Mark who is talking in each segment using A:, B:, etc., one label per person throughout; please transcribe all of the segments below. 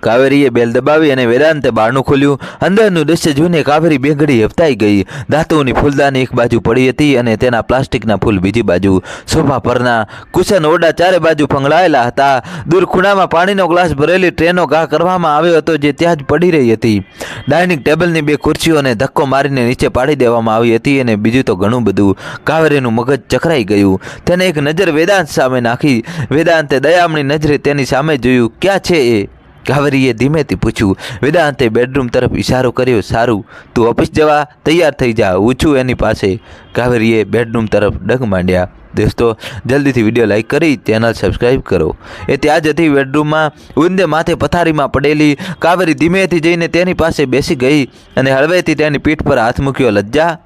A: કાવેરીએ બેલ દબાવી અને વેદાંતે બારણું ખોલ્યું. અંદરનું દૃશ્ય જોઈને કાવેરી બે ઘડી ગઈ. ધાતુની ફૂલદાની એક બાજુ પડી હતી અને તેના પ્લાસ્ટિકના ફૂલ બીજી બાજુ. સોફા પરના કુશન ઓરડા ચારે બાજુ ફંગડાયેલા હતા. દૂર ખૂણામાં પાણીનો ગ્લાસ ભરેલી ટ્રેનો ઘા કરવામાં આવ્યો હતો જે ત્યાં જ પડી રહી હતી. ડાઇનિંગ ટેબલની બે ખુરશીઓને ધક્કો મારીને નીચે પાડી દેવામાં આવી હતી અને બીજું તો ઘણું બધું. કાવેરીનું મગજ ચકરાઈ ગયું. તેને એક નજર વેદાંત સામે નાખી. વેદાંતે દયામણી નજરે તેની સામે જોયું, ક્યાં છે એ? કાવેરીએ ધીમેથી પૂછ્યું, વેદાંતે બેડરૂમ તરફ ઇશારો કર્યો, સારું. તું ઓફિસ જવા તૈયાર થઈ જા, હું છું એની પાસે. કાવેરીએ બેડરૂમ તરફ ડગ માંડ્યા. દોસ્તો, જલ્દીથી વીડિયો લાઇક કરી, ચેનલ સબસ્ક્રાઈબ કરો. એ ત્યાં જતી બેડરૂમમાં, ઊંધે માથે પથારીમાં પડેલી કાવેરી ધીમેથી જઈને તેની પાસે બેસી ગઈ અને હળવેથી તેની પીઠ પર હાથ મૂક્યો, લજ્જા.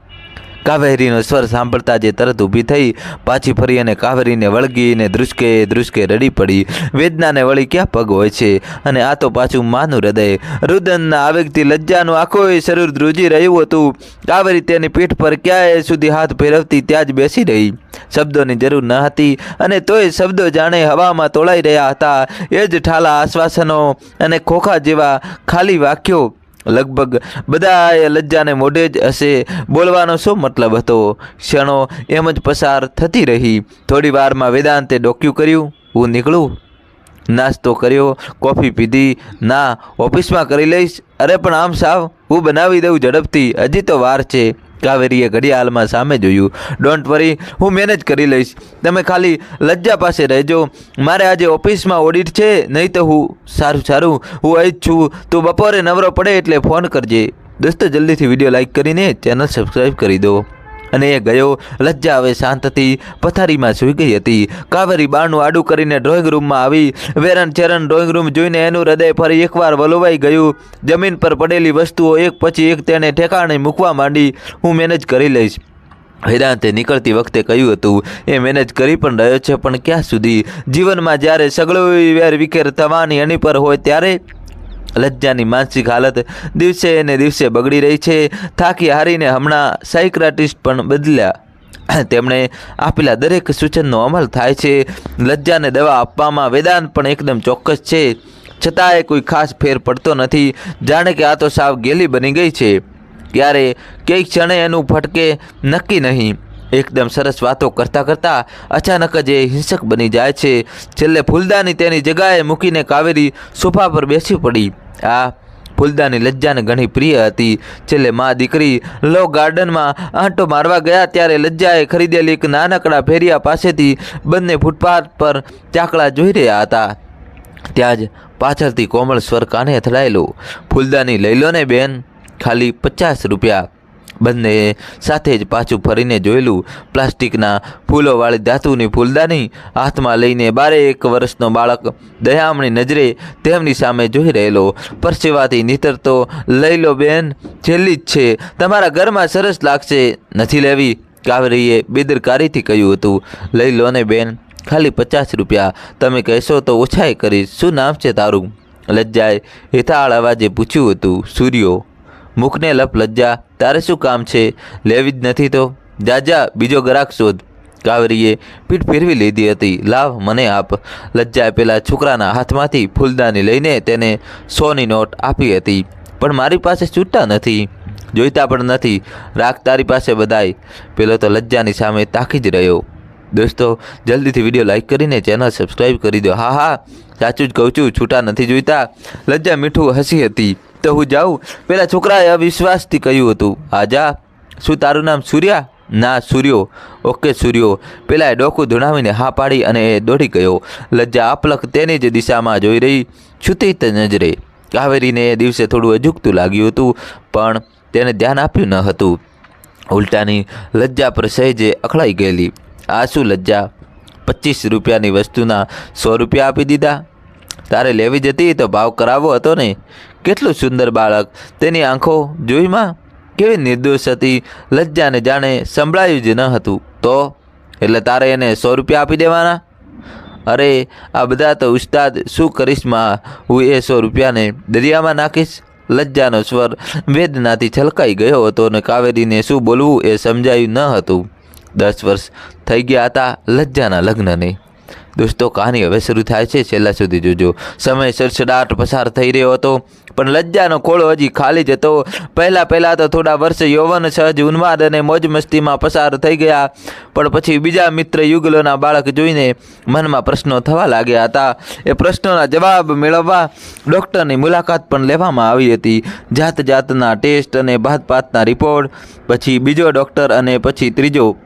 A: કાવેરીનો સ્વર સાંભળતા જે તરત ઊભી થઈ, પાછી ફરી અને કાવેરીને વળગીને ધ્રુસકે ધ્રુસકે રડી પડી. વેદનાને વળી ક્યાં પગ હોય છે? અને આ તો પાછું માનું હૃદય. રુદનના આવેગથી લજ્જાનું આખું શરીર ધ્રુજી રહ્યું હતું. કાવેરી તેની પીઠ પર ક્યાંય સુધી હાથ ફેરવતી ત્યાં જ બેસી રહી. શબ્દોની જરૂર ન હતી અને તોય શબ્દો જાણે હવામાં તોળાઈ રહ્યા હતા. એ જ ઠાલા આશ્વાસનો અને ખોખા જેવા ખાલી વાક્યો લગભગ બધા લજ્જાને મોઢે જ હશે. બોલવાનો શું મતલબ હતો? ક્ષણો એમ જ પસાર થતી રહી. થોડી વારમાં વેદાંતે ડોક્યું કર્યું, હું નીકળું. નાસ્તો કર્યો, કોફી પીધી, ના, ઓફિસમાં કરી લઈશ. અરે, પણ આમ સાવ, હું બનાવી દઉં ઝડપથી. હજી તો વાર છે. કાવેરીએ ઘડિયાળમાં સામે જોયું. ડોન્ટ વરી હું મેનેજ કરી લઈશ. તમે ખાલી લજ્જા પાસે રહેજો. મારે આજે ઓફિસમાં ઓડિટ છે, નહીં તો હું સારું સારું. હું અહીં જ છું. તું બપોરે નવરો પડે એટલે ફોન કરજે. દોસ્તો, જલ્દીથી વીડિયો લાઇક કરીને ચેનલ સબસ્ક્રાઈબ કરી દો. અને એ ગયો. લજ્જા હવે શાંત હતી પથારીમાં સૂઈ ગઈ હતી. કાવેરી બારનું આડું કરીને ડ્રોઈંગ રૂમમાં આવી. વેરણ ચેરણ ડ્રોઈંગ રૂમ જોઈને એનું હૃદય ફરી એકવાર વલોવાઈ ગયું. જમીન પર પડેલી વસ્તુઓ એક પછી એક તેને ઠેકાણે મૂકવા માંડી. હું મેનેજ કરી લઈશ. વેદાંતે નીકળતી વખતે કહ્યું હતું, એ મેનેજ કરી પણ રહ્યો છે, પણ ક્યાં સુધી? જીવનમાં જ્યારે સગળો વેર વિખેર થવાની અણી પર હોય ત્યારે લજ્જાની માનસિક હાલત દિવસે ને દિવસે બગડી રહી છે. થાકી હારીને હમણાં સાયક્રાટિસ્ટ પણ બદલ્યા. તેમણે આપેલા દરેક સૂચનનો અમલ થાય છે. લજ્જાને દવા આપવામાં વેદાંત પણ એકદમ ચોક્કસ છે. છતાંય કોઈ ખાસ ફેર પડતો નથી. જાણે કે આ તો સાવ ગેલી બની ગઈ છે. ત્યારે કઈ ક્ષણે એનું ફટકે નક્કી નહીં. એકદમ સરસ વાતો કરતાં કરતાં અચાનક જ એ હિંસક બની જાય છે. છેલ્લે ફૂલદાની તેની જગાએ મૂકીને કાવેરી સોફા પર બેસી પડી. આ ફૂલદાની લજ્જાને ઘણી પ્રિય હતી. છેલ્લે મા દીકરી લો ગાર્ડનમાં આંટો મારવા ગયા ત્યારે લજ્જાએ ખરીદેલી એક નાનકડા ફેરિયા પાસેથી બંને ફૂટપાથ પર ચાકડા જોઈ રહ્યા હતા. ત્યાં જ પાછળથી કોમળ સ્વર કાને અથડાયેલો. ફૂલદાની લઈ લો ને બેન, ખાલી પચાસ રૂપિયા. બંને સાથે જ પાછું ફરીને જોયેલું પ્લાસ્ટિકના ફૂલોવાળી ધાતુની ફૂલદાની હાથમાં લઈને બારે એક વર્ષનો બાળક દયામણી નજરે તેમની સામે જોઈ રહેલો. પરસેવાથી નીતરતો લઈ લો બેન, છેલ્લી જ છે. તમારા ઘરમાં સરસ લાગશે. નથી લેવી, કાવરીએ બેદરકારીથી કહ્યું હતું. લઈ લો ને બેન, ખાલી પચાસ રૂપિયા. તમે કહેશો તો ઓછાએ કરીશ. શું નામ છે તારું? લજ્જાએ હિતાળ અવાજે પૂછ્યું હતું. સૂર્યો. મુખને લપ લજ્જા તારે શું કામ છે? લેવી જ નથી તો? જાજા બીજો ગ્રાહક શોધ. કાવરીએ પીઠ ફેરવી લીધી હતી. લાવ મને આપ. લજ્જાએ પેલા છોકરાના હાથમાંથી ફૂલદાની લઈને તેને સોની નોટ આપી હતી. પણ મારી પાસે છૂટતા નથી. જોઈતા પણ નથી. રાખ તારી પાસે બધાય. પેલો તો લજ્જાની સામે તાકી જ રહ્યો. દોસ્તો, જલ્દીથી વીડિયો લાઇક કરીને ચેનલ સબસ્ક્રાઈબ કરી દો. હા હા, સાચું જ કહું છું, છૂટા નથી જોઈતા. લજ્જા મીઠું હસી હતી. તો હું જાઉં. પેલા છોકરાએ અવિશ્વાસથી કહ્યું હતું, હા, જા. શું તારું નામ સૂર્યા? ના, સૂર્યો. ઓકે, સૂર્યો. પેલાએ ડોકું ધૂણાવીને હા પાડી અને એ દોડી ગયો. લજ્જા આપલક તેની જ દિશામાં જોઈ રહી છૂતી જ નજરે. કાવેરીને એ દિવસે થોડું અજુકતું લાગ્યું હતું, પણ તેને ધ્યાન આપ્યું ન હતું. ઉલટાની લજ્જા પર સહેજે અખડાઈ ગયેલી. આ શું લજ્જા. પચીસ રૂપિયાની વસ્તુના સો રૂપિયા આપી દીધા. તારે લેવી જતી તો ભાવ કરાવવો હતો ને? કેટલું સુંદર બાળક. તેની આંખો જોઈમાં કેવી નિર્દોષ હતી. લજ્જાને જાણે સંભળાયું જ ન હતું. તો? એટલે તારે એને સો રૂપિયા આપી દેવાના? અરે, આ બધા તો ઉસ્તાદ શું કરીશમાં? હું એ સો રૂપિયાને દરિયામાં નાખીશ. લજ્જાનો સ્વર વેદનાથી છલકાઈ ગયો હતો અને કાવેરીને શું બોલવું એ સમજાયું ન હતું. દસ વર્ષ થઈ ગયા હતા લજ્જાના લગ્નને. દોસ્તો, કહાની હવે શરૂ થાય છે. છેલ્લા સુધી જોજો. સમય સડસડાટ પસાર થઈ રહ્યો હતો, પણ લજ્જાનો ખોળો હજી ખાલી જ હતો. પહેલાં પહેલાં તો થોડા વર્ષ યૌવન, સહજ, ઉન્માદ અને મોજ મસ્તીમાં પસાર થઈ ગયા. પણ પછી બીજા મિત્ર યુગલોના બાળક જોઈને મનમાં પ્રશ્નો થવા લાગ્યા હતા. એ પ્રશ્નોના જવાબ મેળવવા ડૉક્ટરની મુલાકાત પણ લેવામાં આવી હતી. જાત જાતના ટેસ્ટ અને ભાત પાતના રિપોર્ટ, પછી બીજો ડૉક્ટર અને પછી ત્રીજો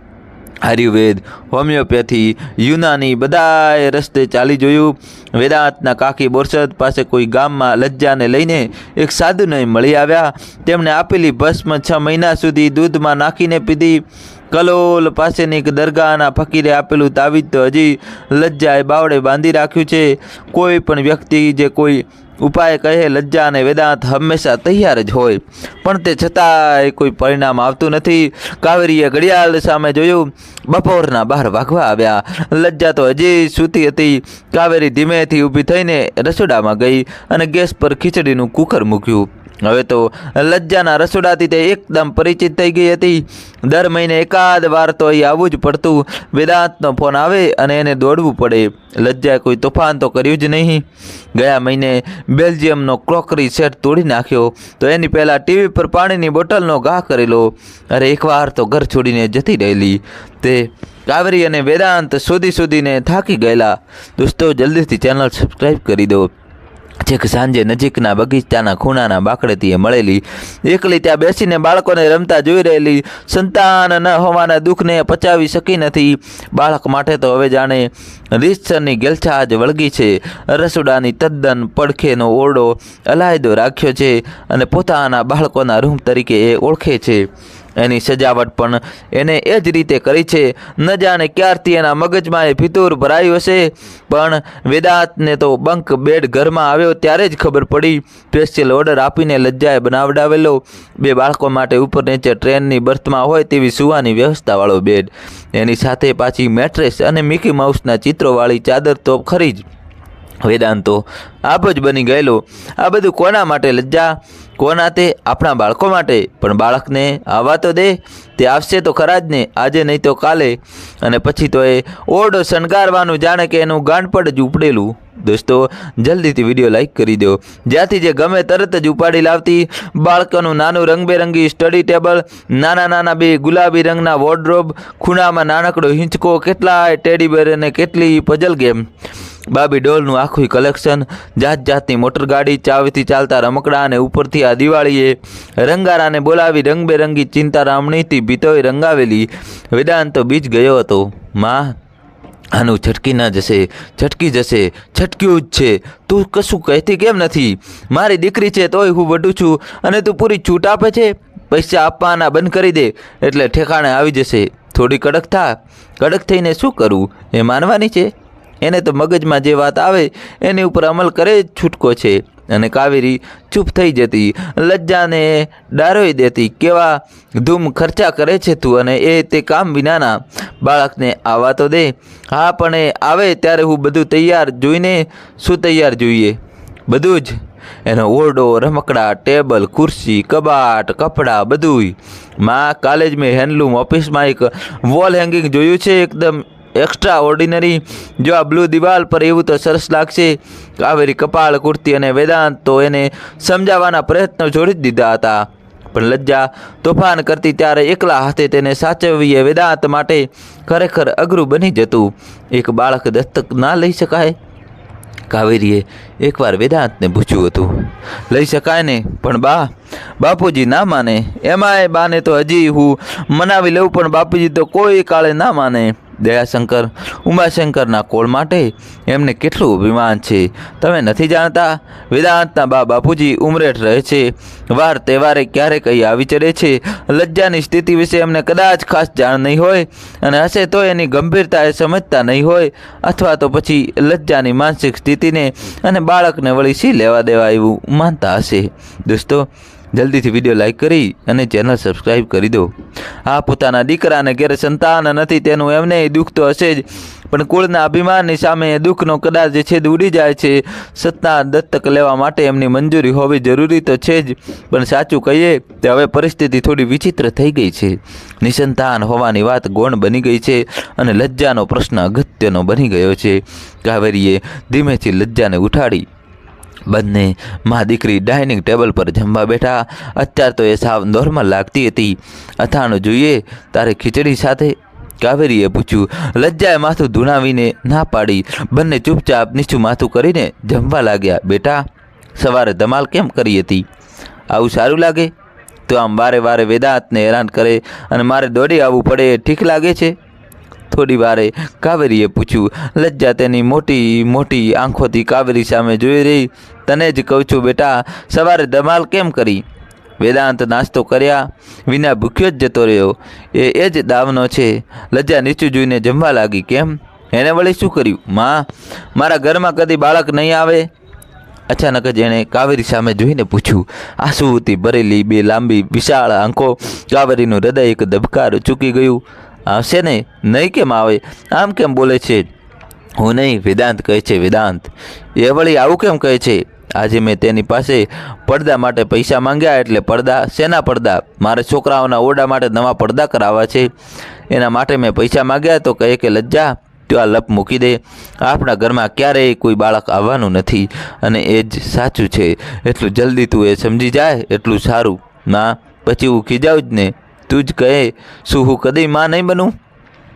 A: આયુર્વેદ હોમિયોપેથી યુનાની બધાએ રસ્તે ચાલી જોયું. વેદાંતના કાકી બોરસદ પાસે કોઈ ગામમાં લજ્જાને લઈને એક સાધુને મળી આવ્યા. તેમણે આપેલી ભસ્મ છ મહિના સુધી દૂધમાં નાખીને પીધી. કલોલ પાસેની એક દરગાહના ફકીરે આપેલું તાવીજ તો હજી લજ્જાએ બાવડે બાંધી રાખ્યું છે. કોઈ પણ વ્યક્તિ જે કોઈ ઉપાય કહે, લજ્જા અને વેદાંત હંમેશા તૈયાર જ હોય. પણ તે છતાંય કોઈ પરિણામ આવતું નથી. કાવેરીએ ઘડિયાળ સામે જોયું, બપોરના બહાર વાગવા આવ્યા. લજ્જા તો હજી સૂતી હતી. કાવેરી ધીમેથી ઊભી થઈને રસોડામાં ગઈ અને ગેસ પર ખીચડીનું કુકર મૂક્યું. હવે તો લજ્જાના રસોડાથી તે એકદમ પરિચિત થઈ ગઈ હતી. દર મહિને એકાદ વાર તો અહીં આવવું જ પડતું. વેદાંતનો ફોન આવે અને એને દોડવું પડે. લજ્જાએ કોઈ તોફાન તો કર્યું જ નહીં. ગયા મહિને બેલ્જિયમનો ક્રોકરી સેટ તોડી નાખ્યો તો એની પહેલાં ટીવી પર પાણીની બોટલનો ઘા કરેલો. અરે એકવાર તો ઘર છોડીને જતી રહેલી. તે કાવેરી અને વેદાંત શોધી શોધીને થાકી ગયેલા. દોસ્તો, જલ્દીથી ચેનલ સબસ્ક્રાઈબ કરી દો. છેક સાંજે નજીકના બગીચાના ખૂણાના બાકડેથી એ મળેલી એકલી ત્યાં બેસીને બાળકોને રમતા જોઈ રહેલી સંતાન ન હોવાના દુઃખને પચાવી શકી નથી. બાળક માટે તો હવે જાણે રીતસરની ગેલછા જ વળગી છે. રસોડાની તદ્દન પડખેનો ઓરડો અલાયદો રાખ્યો છે અને પોતાના બાળકોના રૂમ તરીકે એ ઓળખે છે. એની સજાવટ પણ એને એ જ રીતે કરી છે. ન જાણે ક્યારથી એના મગજમાં એ ફિતૂર ભરાયું હશે. પણ વેદાંતને તો બંક બેડ ઘરમાં આવ્યો ત્યારે જ ખબર પડી. સ્પેશિયલ ઓર્ડર આપીને લજ્જાએ બનાવડાવેલો. બે બાળકો માટે ઉપર નીચે ટ્રેનની બર્થમાં હોય તેવી સુવાની વ્યવસ્થાવાળો બેડ. એની સાથે પાછી મેટ્રેસ અને મિકી માઉસના ચિત્રોવાળી ચાદર તો ખરી જ. વેદાંતો આપ જ બની ગયેલો. આ બધું કોના માટે લજ્જા? કોના તે આપણા બાળકો માટે. પણ બાળકને આવવા તો દે, તે આવશે તો ખરા જ ને. આજે નહીં તો કાલે. અને પછી તો એ ઓરડો શણગારવાનું જાણે કે એનું ગાંડપડ જ ઉપડેલું. દોસ્તો, જલ્દીથી વીડિયો લાઈક કરી દો. જ્યાંથી જે ગમે તરત જ ઉપાડી લાવતી બાળકોનું નાનું રંગબેરંગી સ્ટડી ટેબલ, નાના નાના બે ગુલાબી રંગના વોર્ડરોબ ખૂણામાં નાનકડો હિંચકો, કેટલાય ટેડીબેર અને કેટલી પજલ ગેમ બાબી ડોલનું આખું કલેક્શન જાત જાતની મોટરગાડી ચાવીથી ચાલતા રમકડા અને ઉપરથી આ દિવાળીએ રંગારાને બોલાવી રંગબેરંગી ચિંતારામણીથી ભીતોય રંગાવેલી. વેદાંત બીજ ગયો હતો. માં, આનું છટકી ના જશે, છટકી જશે, છટક્યું જ છે. તું કશું કહેતી કેમ નથી? મારી દીકરી છે તોય હું વઢું છું અને તું પૂરી છૂટ આપે છે? પૈસા આપવાના બંધ કરી દે, એટલે ઠેકાણે આવી જશે. થોડી કડક થા. કડક થઈને શું કરવું એ માનવાની છે? એને તો મગજમાં જે વાત આવે, એની ઉપર અમલ કરે જ છૂટકો છે. અને કાવેરી ચૂપ થઈ જતી, લજ્જાને ડારોઈ દેતી, કેવા ધૂમ ખર્ચા કરે છે તું અને એ તે કામ વિનાના બાળકને આવવા તો દે. હા, પણ એ આવે ત્યારે હું બધું તૈયાર જોઈને શું તૈયાર જોઈએ? બધું જ. એનો ઓરડો, રમકડા, ટેબલ, ખુરશી, કબાટ, કપડાં, બધુંય. માં કાલે જ મેં હેન્ડલૂમ, ઓફિસમાં એક વોલ હેંગિંગ જોયું છે એકદમ એક્સ્ટ્રા ઓર્ડિનરી જો આ બ્લુ દિવાલ પર એવું તો સરસ લાગશે કાવેરી કપાળ, કુર્તી અને વેદાંત તો એને સમજાવવાના પ્રયત્નો છોડી જ દીધા હતા. પણ લજ્જા તોફાન કરતી ત્યારે એકલા હાથે તેને સાચવીએ વેદાંત માટે ખરેખર અઘરું બની જતું. એક બાળક દત્તક ના લઈ શકાય? કાવેરીએ એકવાર વેદાંતને પૂછ્યું હતું. લઈ શકાય ને? પણ બા, બાપુજી ના માને. એમાંય બાને તો હજી હું મનાવી લઉં, પણ બાપુજી તો કોઈ કાળે ના માને. દયાશંકર, ઉમાશંકરના કોળ માટે એમને કેટલું અભિમાન છે? તમે નથી જાણતા? વેદાંતના બા બાપુજી ઉમરેઠ રહે છે. વાર તહેવારે ક્યારેક અહીં આવી ચડે છે. લજ્જાની સ્થિતિ વિશે એમને કદાચ ખાસ જાણ નહીં હોય અને હશે તો એની ગંભીરતા એ સમજતા નહીં હોય અથવા તો પછી લજ્જાની માનસિક સ્થિતિને અને બાળકને વળી શી લેવા દેવા એવું માનતા હશે? દોસ્તો જલ્દીથી વીડિયો લાઇક કરી અને ચેનલ સબસ્ક્રાઈબ કરી દો. આ પોતાના દીકરાને ઘેરે સંતાન નથી, તેનું એમને દુઃખ તો હશે જ. પણ કુળના અભિમાનની સામે એ દુઃખનો કદાચ છેદ ઉડી જાય છે, સત્તા દત્તક લેવા માટે એમની મંજૂરી હોવી જરૂરી તો છે જ. પણ સાચું કહીએ તો હવે પરિસ્થિતિ થોડી વિચિત્ર થઈ ગઈ છે. નિસંતાન હોવાની વાત ગૌણ બની ગઈ છે અને લજ્જાનો પ્રશ્ન અગત્યનો બની ગયો છે. કાવેરીએ ધીમેથી લજ્જાને ઉઠાડી બંને મા દીકરી ડાઇનિંગ ટેબલ પર જમવા બેઠા. અત્યાર તો એ સાવ નોર્મલ લાગતી હતી. અથાણું જોઈએ તારે ખીચડી સાથે? કાવેરીએ પૂછ્યું. લજ્જાએ માથું ધૂણાવીને ના પાડી. બંને ચૂપચાપ નીચું માથું કરીને જમવા લાગ્યા. બેટા, સવારે ધમાલ કેમ કરી હતી? આવું સારું લાગે? તો આમ વારે વારે વેદાંતને હેરાન કરે અને મારે દોડી આવવું પડે. એ ઠીક લાગે છે? થોડી વારે કાવેરીએ પૂછ્યું, લજ્જા તેની મોટી મોટી આંખોથી કાવેરી સામે જોઈ રહી? તને જ કહું છું બેટા, સવારે ધમાલ કેમ કરી? વેદાંત નાસ્તો કર્યા વિના ભૂખ્યો જ જતો રહ્યો. એ એ જ દાવનો છે. લજ્જા નીચું જોઈને જમવા લાગી. કેમ? એણે વળી શું કર્યું? માં, મારા ઘરમાં કદી બાળક નહીં આવે? અચાનક જ એણે કાવેરી સામે જોઈને પૂછ્યું આંસુથી ભરેલી બે લાંબી, વિશાળ આંખો. કાવેરીનું હૃદય એક ધબકાર ચૂકી ગયું. આવશે નહીં? નહીં કેમ આવે? આમ કેમ બોલે છે? હું નહીં, વેદાંત કહે છે, વેદાંત. એ વળી આવું કેમ કહે છે? આજે મેં તેની પાસે પડદા માટે પૈસા માંગ્યા એટલે પડદા, શેના પડદા? મારે છોકરાઓના ઓરડા માટે નવા પડદા કરાવવા છે. એના માટે મેં પૈસા માંગ્યા તો કહે કે, લજ્જા, તો આ લપ મૂકી દે. આપણા ઘરમાં ક્યારેય કોઈ બાળક આવવાનું નથી અને એ જ સાચું છે. એટલું જલ્દી તું એ સમજી જાય, એટલું સારું. ના, પછી હું ખીજાવું જ ને. તું જ કહે શું હું કદી માં નહીં બનું?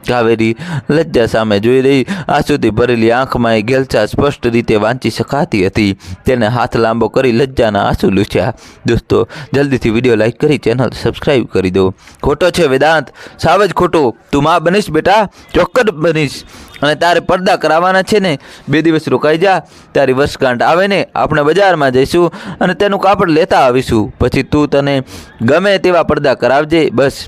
A: કાવેરી લજ્જા સામે જોઈ રહી. આંસુથી ભરેલી આંખમાં એ ગેલચા સ્પષ્ટ રીતે વાંચી શકાતી હતી. તેને હાથ લાંબો કરી લજ્જાના આંસુ લૂછ્યા. દોસ્તો, જલ્દીથી વીડિયો લાઇક કરી, ચેનલ સબસ્ક્રાઈબ કરી દો. ખોટો છે વેદાંત. સાવ જ ખોટો. તું માં બનીશ બેટા. ચોક્કસ બનીશ. અને તારે પડદા કરાવવાના છે ને, બે દિવસ રોકાઈ જા. તારી વર્ષગાંઠ આવે ને, આપણે બજારમાં જઈશું અને તેનું કાપડ લેતા આવીશું. પછી તું તને ગમે તેવા પડદા કરાવજે, બસ.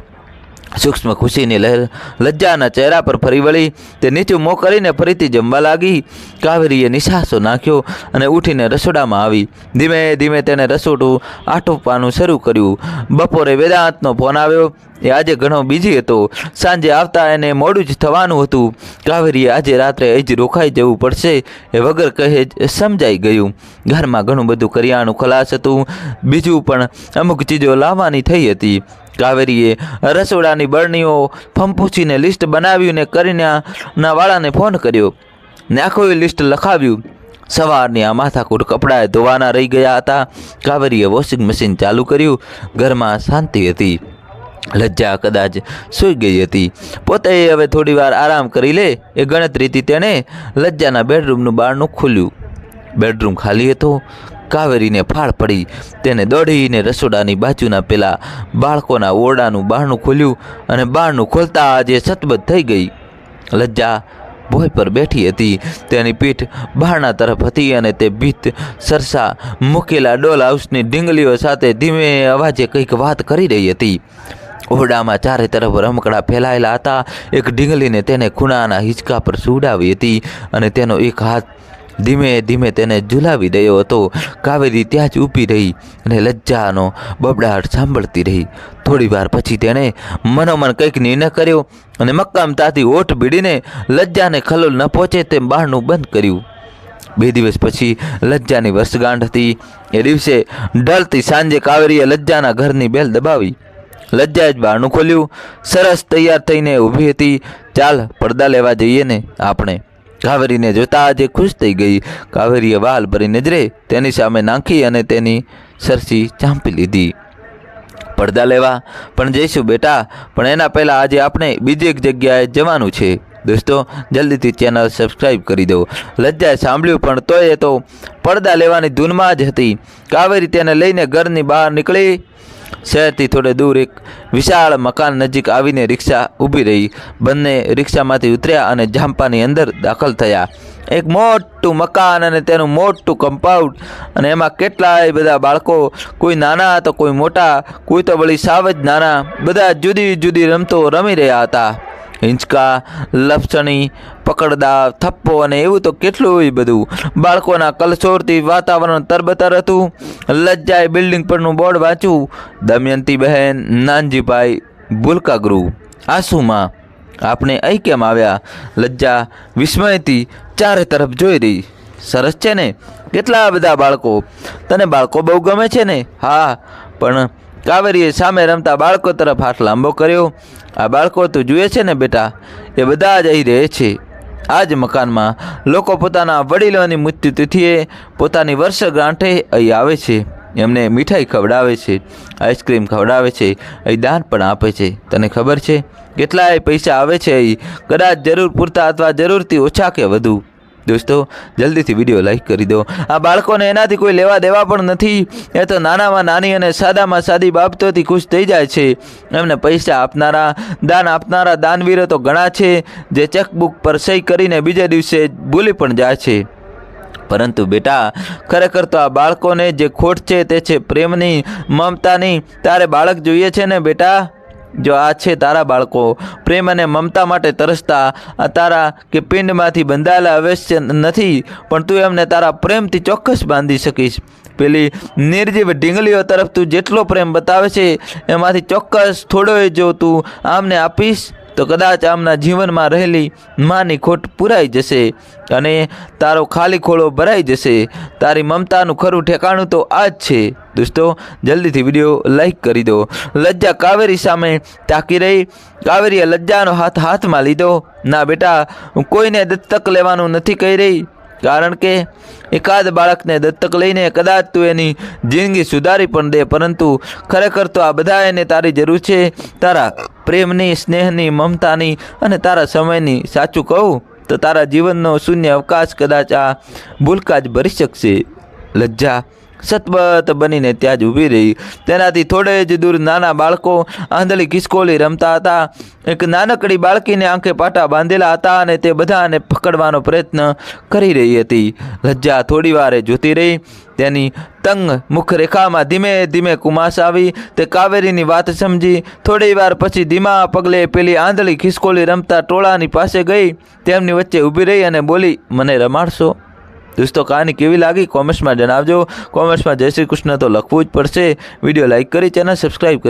A: સૂક્ષ્મ ખુશીની લહેર લજ્જાના ચહેરા પર ફરી વળી તે નીચું મોં કરીને ફરીથી જમવા લાગી. કાવેરીએ નિશાસો નાખ્યો અને ઉઠીને રસોડામાં આવી. ધીમે ધીમે તેણે રસોડું આટોપવાનું શરૂ કર્યું. બપોરે વેદાંતનો ફોન આવ્યો. એ આજે ઘણો બીજી હતો. સાંજે આવતા એને મોડું જ થવાનું હતું. કાવેરીએ આજે રાત્રે અહીં જ રોકાઈ જવું પડશે એ વગર કહે જ સમજાઈ ગયું. ઘરમાં ઘણું બધું કરિયાણું ખલાસ હતું. બીજું પણ અમુક ચીજો લાવવાની થઈ હતી. કાવેરીએ રસોડાની બરણીઓ ફંપૂસીને લિસ્ટ બનાવ્યું ને ના વાળાને ફોન કર્યો. ને આખું લિસ્ટ લખાવ્યું. સવારની આ માથાકૂટ કપડાએ ધોવાના રહી ગયા હતા. કાવેરીએ વોશિંગ મશીન ચાલુ કર્યું. ઘરમાં શાંતિ હતી. લજ્જા કદાચ સૂઈ ગઈ હતી. પોતે હવે થોડી વાર આરામ કરી લે. એ ગણતરીથી તેણે લજ્જાના બેડરૂમનું બારણું ખોલ્યું. બેડરૂમ ખાલી હતો. કાવેરીને ફાળ પડી. તેને દોડીને રસોડાની બાજુના પેલા બાળકોના ઓરડાનું બારણું ખોલ્યું અને બારણું ખોલતા આજે સતબત થઈ ગઈ. લજ્જા ભોય પર બેઠી હતી. તેની પીઠ બહારના તરફ હતી અને તે ભીત સરસા મૂકેલા ડોલ હાઉસની ઢીંગલીઓ સાથે ધીમે અવાજે કંઈક વાત કરી રહી હતી. ઓરડામાં ચારે તરફ રમકડા ફેલાયેલા હતા. એક ઢીંગલીને તેને ખૂણાના હિંચકા પર સુવડાવી હતી અને તેનો એક હાથ ધીમે ધીમે તેને ઝુલાવી રહ્યો હતો. કાવેરી ત્યાં જ ઊભી રહી અને લજ્જાનો બબડાટ સાંભળતી રહી. થોડી વાર પછી તેણે મનોમન કંઈક નિર્ણય કર્યો અને મક્કામતાથી ઓઠ ભીડીને લજ્જાને ખલોલ ન પહોંચે તેમ બહારનું બંધ કર્યું. બે દિવસ પછી લજ્જાની વર્ષગાંઠ હતી. એ દિવસે ઢળતી સાંજે કાવેરીએ લજ્જાના ઘરની બેલ દબાવી. લજ્જાએ જ બારણું ખોલ્યું. સરસ તૈયાર થઈને ઊભી હતી. ચાલ પડદા લેવા જઈએ ને આપણે. કાવેરીને જોતા આજે ખુશ થઈ ગઈ. કાવેરીએ વાલ ભરી નજરે તેની સામે નાખી અને તેની સરસી ચાંપી લીધી. પડદા લેવા, પણ જઈશું બેટા, પણ એના પહેલાં આજે આપણે બીજી એક જગ્યાએ જવાનું છે. દોસ્તો, જલ્દીથી ચેનલ સબસ્ક્રાઈબ કરી દો. લજ્જાએ સાંભળ્યું પણ તોય એ તો પડદા લેવાની ધૂનમાં જ હતી. કાવેરી તેને લઈને ઘરની બહાર નીકળી શહેરથી થોડે દૂર એક વિશાળ મકાન નજીક આવીને રિક્ષા ઊભી રહી. બંને રિક્ષામાંથી ઉતર્યા અને જામ્પાની અંદર દાખલ થયા. એક મોટું મકાન અને તેનું મોટું કમ્પાઉન્ડ અને એમાં કેટલાય બધા બાળકો, કોઈ નાના તો કોઈ મોટા, કોઈ તો વળી સાવ જ નાના, બધા જુદી જુદી રમતો રમી રહ્યા હતા. હિંચકા, લપસણી પકડદાવ થપ્પો અને એવું તો કેટલું બધું. બાળકોના કલસોરથી વાતાવરણ તરબતર હતું. લજ્જાએ બિલ્ડિંગ પરનું બોર્ડ વાંચ્યું, દમયંતી બહેન, નાનજીભાઈ ભૂલકા ગૃહ આસુમાં આપણે અહીં કેમ આવ્યા? લજ્જા વિસ્મયથી ચારે તરફ જોઈ રહી. સરસ છે ને? કેટલા બધા બાળકો? તને બાળકો બહુ ગમે છે ને? હા, પણ કાવેરીએ સામે રમતા બાળકો તરફ હાથ લાંબો કર્યો. આ બાળકો તું જુએ છે ને બેટા, એ બધા જ અહીં રહે છે. આ જ મકાનમાં લોકો પોતાના વડીલોની મૃત્યુ તિથિએ પોતાની વર્ષગાંઠે અહીં આવે છે. એમને મીઠાઈ ખવડાવે છે, આઈસ્ક્રીમ ખવડાવે છે, અહીં દાન પણ આપે છે. તને ખબર છે? કેટલાય પૈસા આવે છે અહીં. કદાચ જરૂર પૂરતા અથવા જરૂરથી ઓછા કે વધુ. દોસ્તો, જલ્દીથી વીડિયો લાઈક કરી દો. આ બાળકોને એનાથી કોઈ લેવા દેવા પણ નથી. એ તો નાનામાં નાની અને સાદામાં સાદી બાબતોથી ખુશ થઈ જાય છે. એમને પૈસા આપનારા, દાન આપનારા દાનવીરો તો ઘણા છે, જે ચેકબુક પર સહી કરીને બીજે દિવસે ભૂલી પણ જાય છે. પરંતુ બેટા, ખરેખર તો આ બાળકોને જે ખોટ છે તે છે પ્રેમની, મમતાની. તારે બાળક જોઈએ છે ને બેટા? જો આ છે તારા બાળકો, પ્રેમ અને મમતા માટે તરસતા તારા કે પિંડમાંથી બંધાયેલા અવશ્ય નથી, પણ તું એમને તારા પ્રેમથી ચોક્કસ બાંધી શકીશ. પેલી નિર્જીવ ઢીંગલીઓ તરફ તું જેટલો પ્રેમ બતાવે છે, એમાંથી ચોક્કસ થોડો જો તું આમને આપીશ તો કદાચ આમના જીવનમાં રહેલી માની ખોટ પૂરાઈ જશે અને તારો ખાલી ખોળો ભરાઈ જશે. તારી મમતાનું ખરું ઠેકાણું તો આ જ છે. દોસ્તો, જલ્દીથી વીડિયો લાઈક કરી દો. લજ્જા કાવેરી સામે તાકી રહી. કાવેરીએ લજ્જાનો હાથ હાથમાં લીધો. ના બેટા હું કોઈને દત્તક લેવાનું નથી કહી રહી. કારણ કે એકાદ બાળકને દત્તક લઈને કદાચ તું એની જિંદગી સુધારી પણ દે, પરંતુ ખરેખર તો આ બધા એને તારી જરૂર છે. તારા પ્રેમની, સ્નેહની, મમતાની અને તારા સમયની સાચું કહું તો તારા જીવનનો શૂન્ય અવકાશ કદાચ આ ભૂલકા જ ભરી શકશે. લજ્જા. સતબત બનીને ત્યાં જ ઊભી રહી. તેનાથી થોડે જ દૂર નાના બાળકો આંધળી ખિસકોલી રમતા હતા. એક નાનકડી બાળકીને આંખે પાટા બાંધેલા હતા અને તે બધાને પકડવાનો પ્રયત્ન કરી રહી હતી. લજ્જા થોડી વારે જોતી રહી. તેની તંગ મુખરેખામાં ધીમે ધીમે કુમાશ આવી. તે કાવેરીની વાત સમજી. થોડી વાર પછી ધીમા પગલે પેલી આંધળી ખિસકોલી રમતા ટોળાની પાસે ગઈ. તેમની વચ્ચે ઊભી રહી અને બોલી, મને રમાડશો? દોસ્તો, કહાની કેવી લાગી? કોમેન્ટ્સમાં જણાવજો. કોમેન્ટ્સમાં જય શ્રી કૃષ્ણ તો લખવું જ પડશે. વીડિયો લાઇક કરી ચેનલ સબસ્ક્રાઈબ કરી.